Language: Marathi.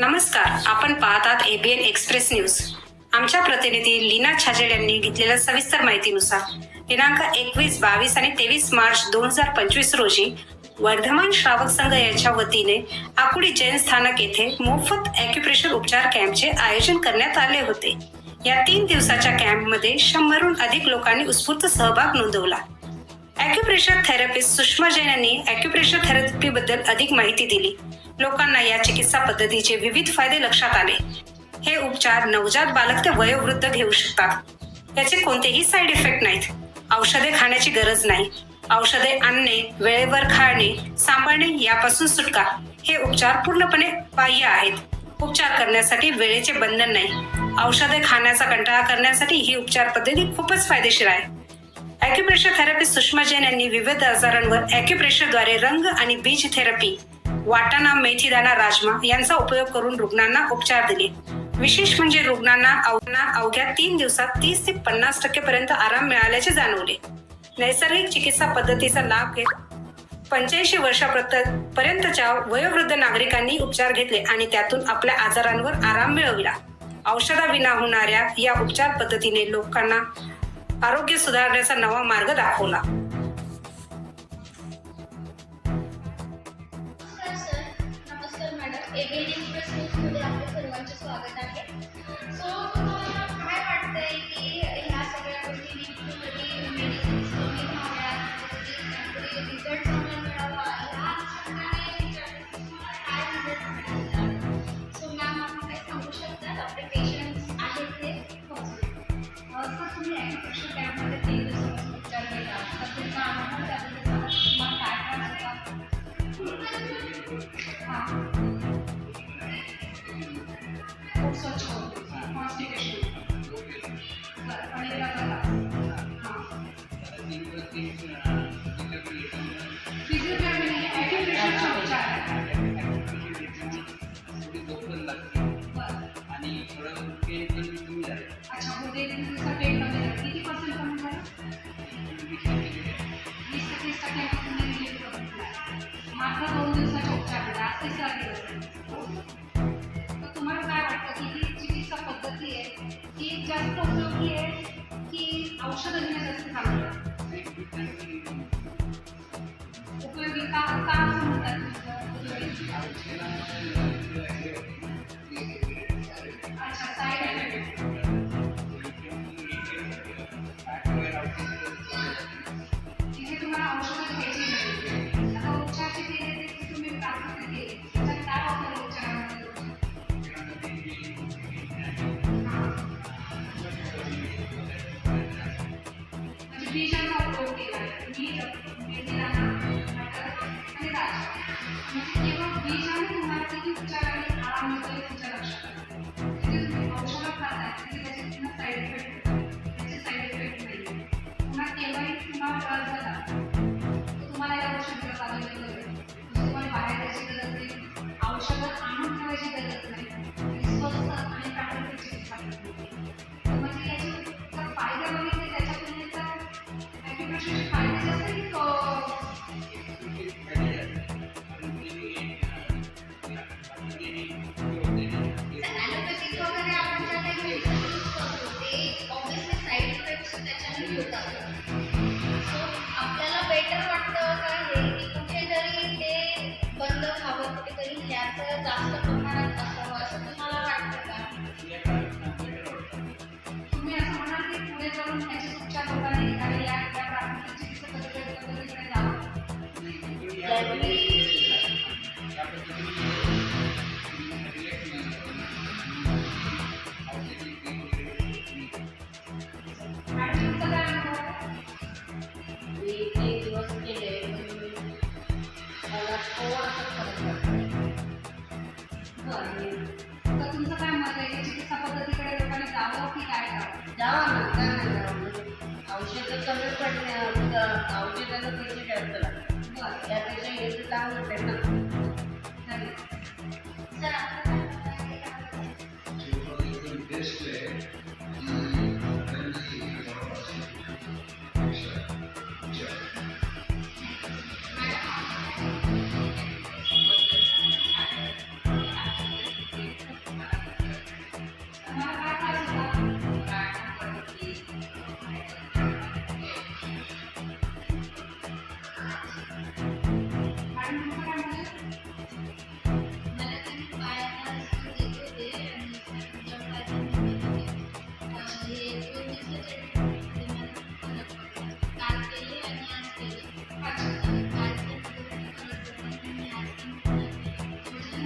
नमस्कार आपण पाहतात एबीएन एक्सप्रेस न्यूज आमच्या प्रतिनिधी लीना छाजेड यांनी घेतलेल्या सविस्तर माहितीनुसार दिनांक एकवीस बावीस आणि तेवीस मार्च दोन हजार पंचवीस रोजी वर्धमान श्रावक संघ यांच्या वतीने आकुडी जैन स्थानक येथे मोफत अॅक्युप्रेशर उपचार कॅम्पचे आयोजन करण्यात आले होते. या तीन दिवसाच्या कॅम्पमध्ये शंभरहून अधिक लोकांनी उत्स्फूर्त सहभाग नोंदवला. अॅक्युप्रेशर थेरपिस्ट सुषमा जैन यांनी अॅक्युप्रेशर थेरपी बद्दल अधिक माहिती दिली. लोकांना या चिकित्सा पद्धतीचे विविध फायदे लक्षात आले. हे उपचार नवजात बालक ते वयोवृद्ध घेऊ शकतात. याचे कोणतेही साईड इफेक्ट नाहीत. औषधे खाण्याची गरज नाही. औषधे आणणे वेळेवर खाणे सांभाळणे यापासून सुटका. हे उपचार पूर्णपणे बाह्य आहेत. उपचार करण्यासाठी वेळेचे बंधन नाही. औषधे खाण्याचा कंटाळा करण्यासाठी ही उपचार पद्धती खूपच फायदेशीर आहे. अॅक्युप्रेशर थेरपिस्ट सुषमा जैन यांनी विविध आजारांवर अॅक्युप्रेशरद्वारे रंग आणि बीज थेरपी वाटाणा मेथीदाना राजमा यांचा उपयोग करून रुग्णांना उपचार दिले. विशेष म्हणजे रुग्णांना अवना अवघ्या तीन दिवसात तीस ते पन्नास टक्के पर्यंत आराम मिळाल्याचे जाणवले. नैसर्गिक चिकित्सा पद्धतीचा लाभ घेत पंच्याऐंशी वर्षापर्यंत पर्यंतच्या वयोवृद्ध नागरिकांनी उपचार घेतले आणि त्यातून आपल्या आजारांवर आराम मिळविला. औषधाविना होणाऱ्या या उपचार पद्धतीने लोकांना आरोग्य सुधारण्याचा नवा मार्ग दाखवला. स्वागत आहे. सो काय वाटतंय की दिला दोन दिवसाच्या उपचार जास्त दिवस तर तुम्हाला काय वाटतं की ही चिकित्सा पद्धती आहे ही जास्त उपयोगी आहे की औषधं घेणं जास्त चांगलं म्हणजे बीजांचा उपयोग केला आहे बीज मेथीदाणा मटर आणि राज म्हणजे केवळ बीजाने कुठेतरी ह्याचं जास्त प्रमाणात असावं असं तुम्हाला वाटतं का तुम्ही असं म्हणाल की पुढे जाऊन त्याचे उपचार लोकांनी आणि या या प्राथमिक चिकित्सा पद्धती- पद्धतीकडे जावं जावा ना का नाही जावा औषधं कमी पडणे औषधाला पैसे जास्त लागतात त्यापेक्षा हे चांगलं आहे